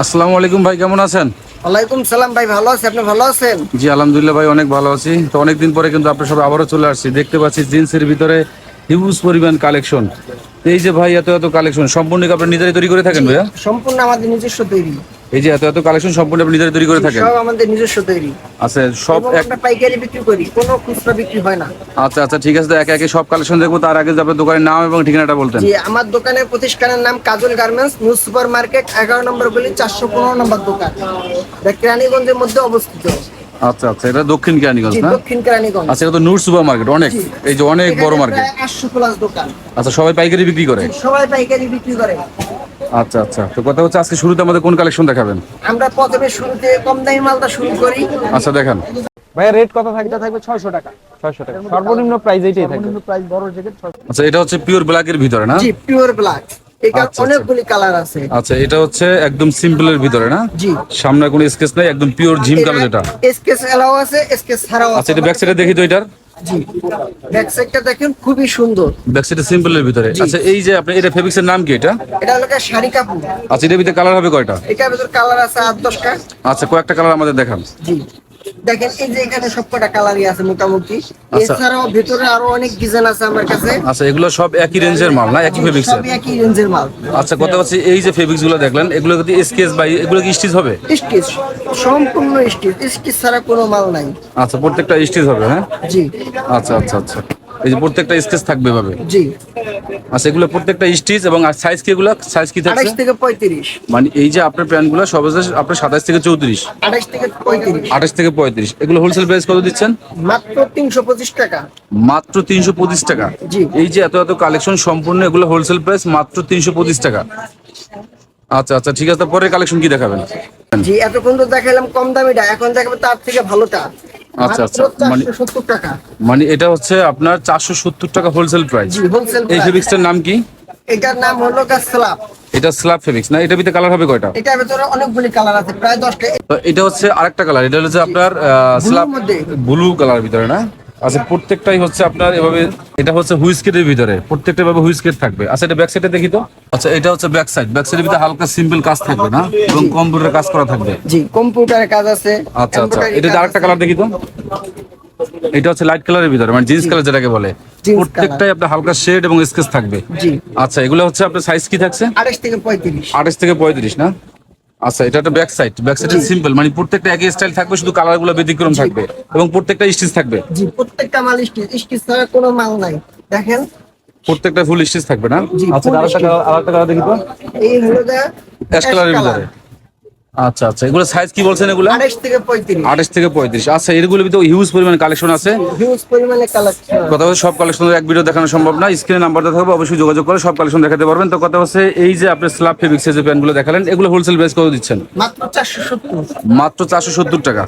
আসসালামু আলাইকুম ভাই কেমন আছেন? ওয়ালাইকুম সালাম ভাই ভালো আছি। আপনি ভালো আছেন? জি আলহামদুলিল্লাহ ভাই অনেক ভালো আছি। তো অনেকদিন পরে কিন্তু আপনার সবাই আবারও চলে আসছি। দেখতে পাচ্ছি জিন্সের ভিতরে হিউজ পরিমাণ কালেকশন এই যে ভাই এত এত কালেকশন সম্পূর্ণ আপনার আপনি নিজেরাই তৈরি করে থাকেন ভাইয়া? সম্পূর্ণ আমাদের নিজস্ব তৈরি। এই যে এত এত কালেকশন সম্পূর্ণ আপনি নিজেরাই তৈরি করে থাকেন? সব আমাদের নিজস্ব তৈরি। আচ্ছা সব এবং এক আমরা পাইকারি বিক্রি করি কোনো খুচরা বিক্রি হয় না। আচ্ছা আচ্ছা ঠিক আছে তো একে একে সব কালেকশন দেখব তার আগে আপনার দোকানের নাম এবং ঠিকানাটা বলতেন। জি আমার দোকানের প্রতিষ্ঠানের নাম Kajal garments new super market এগারো নম্বর গলি চারশো পনেরো নম্বর দোকান। কেরানীগঞ্জের মধ্যে অবস্থিত। আচ্ছা আচ্ছা এটা দক্ষিণ কেরানীগঞ্জ না? দক্ষিণ কেরানীগঞ্জ। আচ্ছা এটা তো নূর সুপার মার্কেট অনেক এই যে অনেক বড় মার্কেট। আটশো প্লাস দোকান। আচ্ছা সবাই পাইকারি বিক্রি করে? সবাই পাইকারি বিক্রি করে। আচ্ছা আচ্ছা। তো কথা হচ্ছে আজকে শুরুতে আমাদের কোন কালেকশন দেখাবেন? আমরা প্রথমে শুরুতে কম দামি মালটা শুরু করি। আচ্ছা দেখান। ভাইয়া রেট কত থাকবে? থাকবে ছয়শো টাকা। ছয়শো টাকা। সর্বনিম্ন প্রাইস এইটাই থাকবে। সর্বনিম্ন প্রাইস বড় জ্যাকেট আচ্ছা এটা হচ্ছে পিওর ব্ল্যাকের ভিতরে না? জি পিওর ব্ল্যাক আচ্ছা, আচ্ছা। অনেকগুলি কালার আছে। আচ্ছা এটা হচ্ছে একদম সিম্পলের ভিতরে না? জি। সামনে কোনো স্কেচ নাই একদম পিওর জিম কালার যেটা। এসকেস এলাও আছে এসকেস ছাড়াও আচ্ছা এটা ব্যাক সাইডে দেখি তো এটার। জি। ব্যাক সাইডটা দেখেন খুবই সুন্দর। ব্যাক সিম্পলের ভিতরে। আচ্ছা এই যে আপনি এটা ফেব্রিক্সের নাম কি এটা? এটা হলো শাড়ি কাপড়। আচ্ছা এটার ভিতরে কালার হবে কয়টা? এটার ভিতর কালার আছে আচ্ছা কয়েকটা কালার আমাদের দেখান। জি। দেখেন এই যে এখানে সবকটা কালারই আছে মোটামুটি। আচ্ছা। এছাড়াও ভিতরে আরও অনেক ডিজাইন আছে আমার কাছে। আচ্ছা এগুলো সব একই রেঞ্জের মাল না? একই ফেব্রিক্স সব একই রেঞ্জের মাল। আচ্ছা কথা হচ্ছে এই যে ফেব্রিক্সগুলো দেখলেন এগুলো যদি স্কেচ বাই এগুলো কি স্টিচ হবে? স্টিচ সম্পূর্ণ স্টিচ স্টিচ ছাড়া কোনো মাল নাই। আচ্ছা প্রত্যেকটা স্টিচ হবে হ্যাঁ? জি। আচ্ছা আচ্ছা আচ্ছা। এই যে প্রত্যেকটা স্কেচ থাকবে এভাবে? জি। আচ্ছা এগুলো প্রত্যেকটা স্টিচ এবং সাইজ কি এগুলো? সাইজ কি থাকছে? থেকে পঁয়ত্রিশ। মানে এই যে আপনার প্যান্টগুলো আপনার সাতাশ থেকে চৌত্রিশ। আঠাশ থেকে পঁয়ত্রিশ। আঠাশ থেকে পঁয়ত্রিশ। এগুলো হোলসেল প্রাইস কত দিচ্ছেন? মাত্র তিনশো পঁচিশ টাকা। মাত্র তিনশো পঁচিশ টাকা? জি। এই যে এত এত কালেকশন সম্পূর্ণ এগুলো হোলসেল প্রাইস মাত্র তিনশো পঁচিশ টাকা। আচ্ছা আচ্ছা ঠিক আছে তারপরে কালেকশন কি দেখাবেন? জি এতক্ষণ তো দেখালাম কম দামিটা এখন দেখাবো তার থেকে ভালোটা। আচ্ছা, আচ্ছা, মানে- টাকা। মানে এটা হচ্ছে আপনার চারশো সত্তর টাকা হোলসেল প্রাইস এই ফেব্রিক্সটার নাম কি? এটার নাম হলো স্ল্যাব এটা স্ল্যাব ফেব্রিক্স না? এটা ভিতরে কালার হবে কয়টা? এটার ভিতরে অনেকগুলি কালার আছে প্রায় দশটা। তো এটা হচ্ছে আরেকটা কালার এটা হচ্ছে আপনার স্ল্যাব? ব্লু কালার ভিতরে না? আচ্ছা প্রত্যেকটাই হচ্ছে আপনার এভাবে এটা হচ্ছে হুইস্কেটের ভিতরে প্রত্যেকটা এভাবে হুইস্কেট থাকবে। আচ্ছা এটা ব্যাক সাইডে দেখি তো। আচ্ছা এটা হচ্ছে ব্যাক সাইড ব্যাক সাইডের ভিতরে হালকা সিম্পল কাজ থাকবে না? এবং কম্পিউটার কাজ করা থাকবে? জি কম্পিউটারের কাজ আছে। আচ্ছা আচ্ছা এটা আরেকটা কালার দেখি তো। এটা হচ্ছে লাইট কালারের ভিতরে মানে জিন্স কালার যেটাকে বলে। প্রত্যেকটাই আপনার হালকা শেড এবং স্কেচ থাকবে। জি। আচ্ছা এগুলো হচ্ছে আপনার সাইজ কি থাকছে? আঠাশ থেকে পঁয়ত্রিশ। আঠাশ থেকে পঁয়ত্রিশ না? আচ্ছা এটা একটা back side back side simple মানে প্রত্যেকটা একই স্টাইল থাকবে শুধু কালারগুলো ব্যতিক্রম থাকবে এবং প্রত্যেকটা স্টিচ থাকবে। জি প্রত্যেকটা মাল স্টিচ স্টিচ ছাড়া কোনো মাল নাই। দেখেন। প্রত্যেকটা ফুল স্টিচ থাকবে না? আচ্ছা আরেকটা আরেকটা কালার দেখি তো। এই হলো দা অ্যাশ কালারের ভিতরে। আচ্ছা আচ্ছা। এগুলো সাইজ কি বলছেন এগুলো? আঠাশ থেকে পঁয়ত্রিশ। থেকে আচ্ছা এগুলোর ভিতরে হিউজ পরিমাণ কালেকশন আছে। হিউজ পরিমাণে কালেকশন কথা হচ্ছে সব কালেকশন এক ভিডিও দেখানো সম্ভব না। স্ক্রিনে নাম্বারটা থাকবে অবশ্যই যোগাযোগ করে সব কালেকশন দেখাতে পারবেন। তো কথা হচ্ছে এই যে আপনি স্ল্যাব ফেব্রিক্সের যে প্যান্টগুলো দেখালেন এগুলো হোলসেল প্রাইস কত দিচ্ছেন? মাত্র চারশো সত্তর। মাত্র টাকা।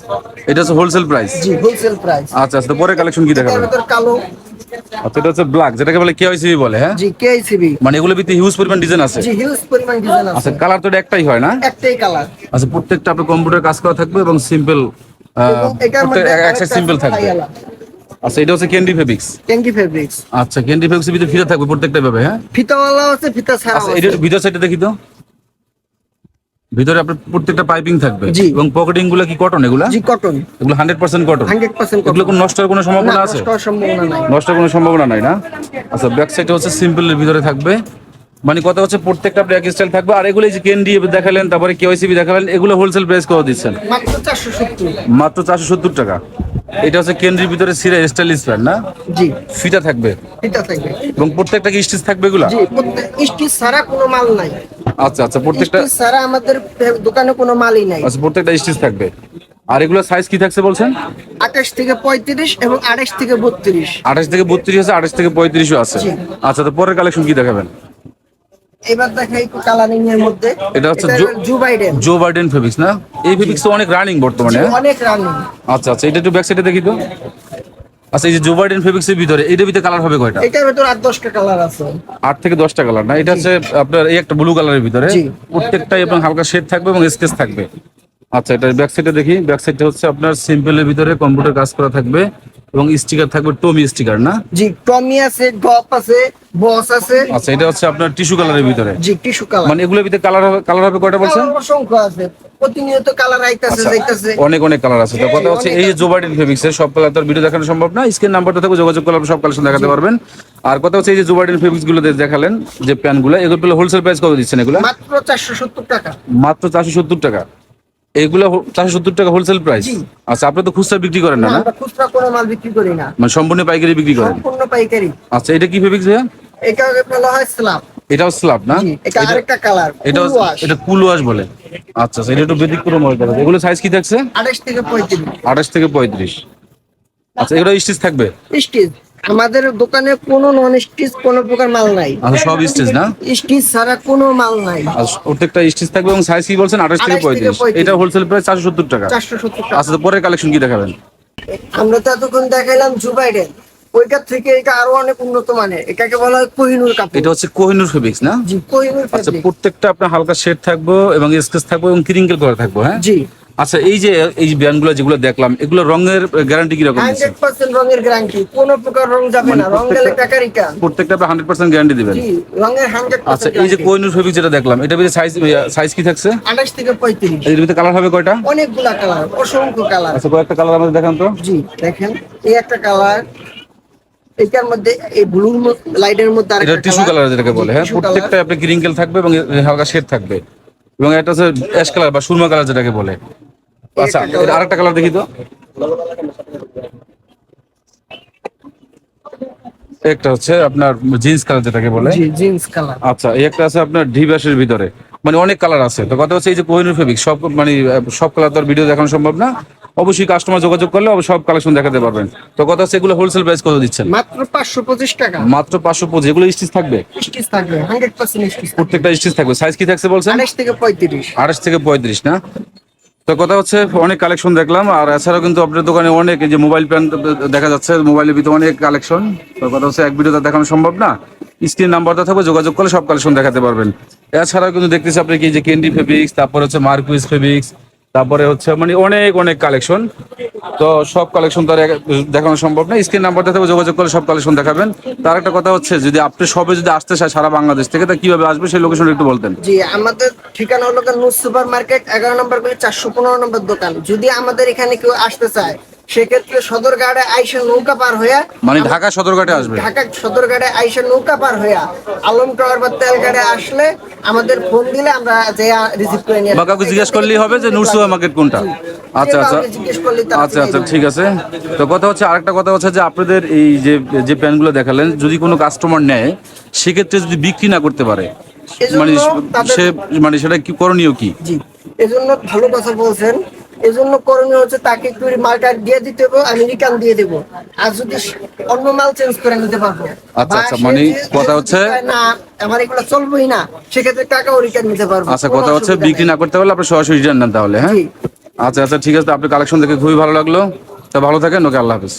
এটা হচ্ছে হোলসেল প্রাইস জি হোলসেল প্রাইস আচ্ছা আচ্ছা। পরে কালেকশন কি দেখাবেন? কালো। আচ্ছা এটা হচ্ছে ব্ল্যাক যেটাকে বলে বলে হ্যাঁ? জি কেআইসিবি মানে এগুলো ভিতরে হিউজ পরিমাণ ডিজাইন আছে। জি হিউজ পরিমাণ ডিজাইন আচ্ছা কালার তো এটা একটাই হয় না? একটাই কালার আচ্ছা প্রত্যেকটা আপনার কম্পিউটার কাজ করা থাকবে এবং সিম্পল এটার একটা সিম্পল থাকবে। আচ্ছা এটা হচ্ছে ক্যান্ডি ফেব্রিক্স ট্যাঙ্কি ফেব্রিক্স আচ্ছা ক্যান্ডি ফেব্রিক্সের ভিতরে ফিরে থাকবে প্রত্যেকটা ভাবে হ্যাঁ? ফিতাওয়ালা আছে ফিতা ছাড়া আচ্ছা এটার ভিতর সাইডে দেখি তো। ভিতরে আপনার প্রত্যেকটা পাইপিং থাকবে। জি। এবং পকেটিংগুলো কি কটন এগুলা? জি কটন এগুলো hundred percent cotton hundred percent এগুলো কোনো নষ্টের কোনো সম্ভাবনা আছে? সম্ভাবনা নাই। নষ্টের কোনো সম্ভাবনা নাই না? আচ্ছা ব্যাক সাইডে হচ্ছে সিম্পল এর ভিতরে থাকবে। মানে কথা হচ্ছে প্রত্যেকটা আপনার এক স্টাইল থাকবে। আর এগুলো যে ক্যান্ডি দেখালেন তারপরে কেওয়াইসিবি দেখালেন এগুলো হোলসেল প্রাইস কত দিচ্ছেন? মাত্র চারশো সত্তর। টাকা। এটা হচ্ছে কেন্দ্রের ভিতরে সিরা স্টাইলিশ প্যান্ট না? জি। ফিটা থাকবে? ফিতা থাকবে। এবং প্রত্যেকটা কি স্টিচ থাকবে এগুলা? জি প্রত্যেক স্টিচ ছাড়া কোনো মাল নাই। আচ্ছা আচ্ছা প্রত্যেকটা ছাড়া আমাদের দোকানে কোনো মালই নাই। আচ্ছা প্রত্যেকটা স্টিচ থাকবে। আর এগুলো সাইজ কি থাকছে বলছেন? আঠাশ থেকে পঁয়ত্রিশ এবং আঠাশ থেকে বত্রিশ। আঠাশ থেকে বত্রিশ আছে আঠাশ থেকে পঁয়ত্রিশও আছে। আচ্ছা তো পরের কালেকশন কি দেখাবেন? এবার দেখাই একটু কালারিং এর মধ্যে। এটা হচ্ছে Joe- Biden Joe Biden fabrics না? এই ফেব্রিক্স তো অনেক রানিং বর্তমানে? অনেক রানিং আচ্ছা আচ্ছা এটা একটু ব্যাক সাইডে দেখি তো। আচ্ছা এই যে জো ফেব্রিক্স এর ভিতরে এটার ভিতরে কালার হবে কয়টা? এটার ভেতর আট দশটা কালার আছে। আট থেকে দশটা কালার না? এটা হচ্ছে আপনার এই একটা ব্লু কালারের ভিতরে। প্রত্যেকটাই আপনার হালকা শেড থাকবে এবং স্কেচ থাকবে। আচ্ছা এটা ব্যাক সাইডে দেখি। ব্যাক সাইডে হচ্ছে আপনার সিম্পলের ভিতরে কম্পিউটার কাজ করা থাকবে। এবং স্টিকার থাকবে টমি স্টিকার না? জি টমি আছে ডপ আছে বস আছে। আচ্ছা এটা হচ্ছে আপনার টিস্যু কালারের ভিতরে। জি টিস্যু কালার মানে এগুলোর ভিতরে কালার হবে কালার হবে কয়টা বলছেন? অসংখ্য আছে। প্রতিনিয়ত কালার আইতাছে আচ্ছা, যাইতাছে। অনেক অনেক কালার আছে। তো কথা হচ্ছে এই যে জোবার্ডিন ফেব্রিক্সের সব কালার তো আর ভিডিও দেখানো সম্ভব না। স্ক্রিন নাম্বারটা থেকে যোগাযোগ করলে আপনি সব কালেকশন দেখাতে পারবেন। আর কথা হচ্ছে এই যে জোবার্ডিন ফেব্রিক্সগুলো দেখালেন যে প্যান্টগুলো এগুলো হোলসেল প্রাইস কত দিচ্ছেন এগুলো? মাত্র চারশো সত্তর টাকা। মাত্র চারশো সত্তর টাকা। এগুলো চারশো সত্তর টাকা হোলসেল প্রাইস আচ্ছা আপনি তো খুচরা বিক্রি করেন না খুচরা কোনো মাল বিক্রি করি না। মানে সম্পূর্ণ পাইকারি বিক্রি করেন? সম্পূর্ণ পাইকারি। আচ্ছা এটা কি ফেব্রিক্স ভাইয়া? এটা বলা হয় স্ল্যাব এটাও স্ল্যাব না? এটা আরেকটা কালার এটা এটা কুল ওয়াশ বলে। আচ্ছা আচ্ছা এটা একটু ব্যতিক্রম হয়ে যাবে এগুলো সাইজ কি থাকছে? আঠাশ থেকে পঁয়ত্রিশ। আঠাশ থেকে পঁয়ত্রিশ। আচ্ছা এগুলো স্টিচ থাকবে? স্টিচ আমাদের দোকানে কোনো নন স্টিচ কোনো প্রকার মাল নাই। আচ্ছা সব স্টিচ না? স্টিচ ছাড়া কোনো মাল নাই। প্রত্যেকটা স্টিচ থাকবে এবং সাইজ কি বলছেন? আঠাশ থেকে পঁয়ত্রিশ। এটা হোলসেল প্রাইস চারশো সত্তর টাকা। চারশো সত্তর টাকা। আচ্ছা পরের কালেকশন কি দেখাবেন? আমরা তো এতক্ষণ দেখাইলাম জুবাইডেন ওইটার থেকে এটা আরও অনেক উন্নত মানের। এটাকে বলা হয় কোহিনুর কাপড়। এটা হচ্ছে কোহিনুর ফেব্রিক্স না? জি কোহিনুর আচ্ছা প্রত্যেকটা আপনার হালকা শেড থাকবে এবং স্কেচ থাকবে এবং ক্রিঙ্কেল করা থাকবে হ্যাঁ? জি। আচ্ছা এই যে এই ব্যান্ডগুলো যেগুলো দেখলাম এগুলো রঙের গ্যারান্টি দিচ্ছে হান্ড্রেড পার্সেন্ট রঙের গ্যারান্টি কোনো প্রকার রং যাবে মানে না রং গেলে টাকা রিটার্ন প্রত্যেকটা আপনি হান্ড্রেড পার্সেন্ট গ্যারান্টি দিবেন? জি রঙের হান্ড্রেড আচ্ছা এই যে কোহিনুর ফেব্রিক যেটা দেখলাম এটা ভিতরে সাইজ সাইজ কি থাকছে? আঠাশ থেকে পঁয়ত্রিশ। এর ভিতরে কালার হবে কয়টা? অনেকগুলা কালার অসংখ্য কালার আচ্ছা কয়েকটা কালার আমাদের দেখান তো। জি দেখেন এই একটা কালার এটার মধ্যে এই ব্লু লাইটের মধ্যে আরেকটা টিস্যু কালার যেটাকে বলে হ্যাঁ। প্রত্যেকটা আপনি ক্রিঙ্কেল থাকবে এবং হালকা শেড থাকবে। এবং একটা হচ্ছে অ্যাশ কালার বা সুরমা কালার যেটাকে বলে। আচ্ছা এটা আরেকটা কালার দেখি তো। একটা হচ্ছে আপনার জিন্স কালার যেটাকে বলে। জি জিন্স কালার আচ্ছা এই একটা আছে আপনার ডি ব্যাশের ভিতরে। মানে অনেক কালার আছে। তো কথা হচ্ছে এই যে কোহিনুর ফেব্রিক সব মানে সব কালার তো ভিডিও দেখানো সম্ভব না। অবশ্যই কাস্টমার যোগাযোগ করলে সব কালেকশন দেখাতে পারবেন। তো কথা হচ্ছে এগুলো হোলসেল প্রাইস কত দিচ্ছেন? মাত্র পাঁচশো পঁচিশ টাকা। মাত্র পাঁচশো পঁচিশ এগুলো স্টিচ থাকবে? স্টিচ থাকবে হান্ড্রেড পার্সেন্ট প্রত্যেকটা স্টিচ থাকবে। সাইজ কি থাকছে বলছেন? আঠাশ থেকে পঁয়ত্রিশ। আঠাশ থেকে পঁয়ত্রিশ না? তো কথা হচ্ছে অনেক কালেকশন দেখলাম আর এছাড়াও কিন্তু আপনার দোকানে অনেক যে মোবাইল প্যান্ট দেখা যাচ্ছে মোবাইলের ভিতরে অনেক কালেকশন তো কথা হচ্ছে এক ভিডিওতে দেখানো সম্ভব না। স্ক্রিন নাম্বারটা থাকবে যোগাযোগ করলে সব কালেকশন দেখাতে পারবেন। এছাড়াও কিন্তু দেখতেছি আপনি কি যে ক্যান্ডি ফেব্রিক্স তারপর হচ্ছে মার্কুইস ফেব্রিক্স তারপরে হচ্ছে মানে অনেক অনেক কালেকশন তো সব কালেকশন তো দেখানো সম্ভব না। স্ক্রিন নাম্বারটা থেকে যোগাযোগ করে সব কালেকশন দেখাবেন। তার একটা কথা হচ্ছে, যদি আপনি সবে যদি আসতে চায় সারা বাংলাদেশ থেকে, তা কীভাবে আসবে সেই লোকেশন একটু বলতেন। জি, আমাদের ঠিকানা হলো নুজ সুপার মার্কেট, এগারো নম্বর চারশো পনেরো নম্বর দোকান। যদি আমাদের এখানে কেউ আসতে চায় সেক্ষেত্রে সদরঘাটে আইসা নৌকা পার হইয়া মানে ঢাকা সদরঘাটে আসবে? ঢাকা সদরঘাটে আইসা নৌকা পার হইয়া আলম টাওয়ার বা তেলঘাটে আসলে আমাদের ফোন দিলে আমরা যে রিসিভ করে নিয়ে বা কাউকে জিজ্ঞেস করলেই হবে যে নূর সুপার মার্কেট কোনটা? আচ্ছা আচ্ছা। আচ্ছা আচ্ছা ঠিক আছে। তো কথা হচ্ছে আরেকটা কথা হচ্ছে যে আপনাদের এই যে যে প্যান্টগুলো দেখালেন যদি কোনো কাস্টমার নেয় সেক্ষেত্রে যদি বিক্রি না করতে পারে মানে সে মানে সেটা কি করণীয় কি? জি। এজন্য ভালো কথা বলছেন এজন্য করণীয় হচ্ছে তাকে একটু মালটা দিয়ে দিতে হবে আমেরিকান দিয়ে দেবো। আর যদি অন্য মাল চেঞ্জ করে নিতে পারব। আচ্ছা, আচ্ছা, মানে কথা হচ্ছে- না আমার এগুলো চলবেই না সেক্ষেত্রে টাকাও রিটার্ন নিতে পারব। আচ্ছা কথা হচ্ছে বিক্রি না করতে পারলে আপনি সরাসরি রিটার্ন নেন তাহলে হ্যাঁ? আচ্ছা আচ্ছা ঠিক আছে আপনার কালেকশন দেখে খুবই ভালো লাগল। তা ভালো থাকেন ওকে আল্লাহ হাফিজ।